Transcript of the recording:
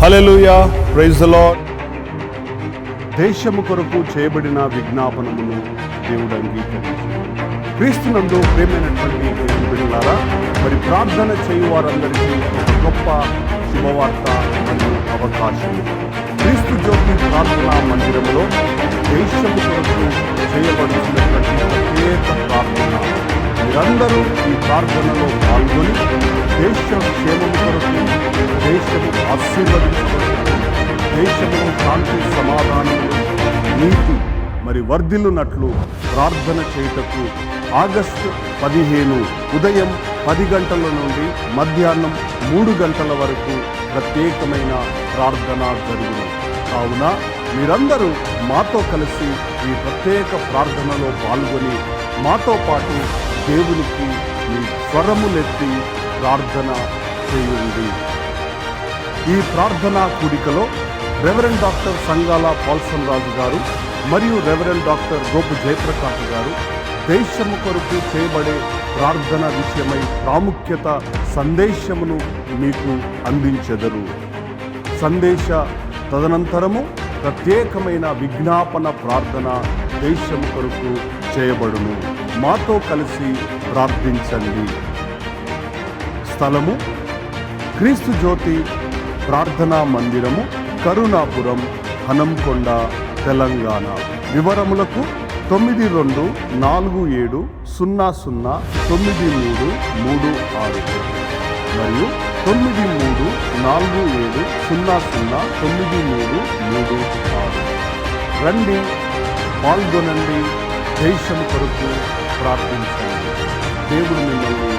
Hallelujah praise the lord దేశము కొరకు చేయబడిన విజ్ఞాపనమును దేవుడు అంగీకరించాడు. క్రీస్తునందు ప్రేమైనటువంటి బిడ్డలారా మరి ప్రార్థన చేయు వారందరికీ ఒక గొప్ప శుభవార్త మరియు అవకాశం. క్రీస్తు జ్యోతి ప్రార్థనా మందిరంలో దేశము కొరకు చేయబడుతున్నటువంటి ప్రత్యేక ప్రార్థన. మీరందరూ ఈ ప్రార్థనలో పాల్గొని దేశం క్షేమం కొరకు దేశము ఆశీర్వదించబడుతుంది దేశము శాంతి సమాధానం నీతి మరి వర్ధిల్లునట్లు ప్రార్థన చేయుటకు ఆగస్టు పదిహేను ఉదయం పది గంటల నుండి మధ్యాహ్నం మూడు గంటల వరకు ప్రత్యేకమైన ప్రార్థన జరుగును. కావున మీరందరూ మాతో కలిసి ఈ ప్రత్యేక ప్రార్థనలో పాల్గొని మాతో పాటు దేవునికి మీ స్వరములెత్తి ప్రార్థన చేయండి. ఈ ప్రార్థనా కూడికలో రెవరెండ్ డాక్టర్ సంగాల పాల్సన్ రాజు గారు మరియు రెవరెండ్ డాక్టర్ గోపు జయప్రకాష్ గారు దేశము కొరకు చేయబడే ప్రార్థన విషయమై ప్రాముఖ్యత సందేశమును మీకు అందించెదరు. సందేశ తదనంతరము ప్రత్యేకమైన విజ్ఞాపన ప్రార్థన దేశము కొరకు చేయబడును. మాతో కలిసి ప్రార్థించండి. స్థలము క్రీస్తు జ్యోతి ప్రార్థనా మందిరము కరుణాపురం హనంకొండ తెలంగాణ. వివరములకు తొమ్మిది రెండు నాలుగు ఏడు సున్నా సున్నా తొమ్మిది మూడు మూడు ఆరు. మరియు తొమ్మిది మూడు నాలుగు ఏడు సున్నా సున్నా తొమ్మిది మూడు మూడు ఆరు. రండి పాల్గొనండి దేశం కొరకు ప్రార్థించండి. దేవుడు మిమ్మల్ని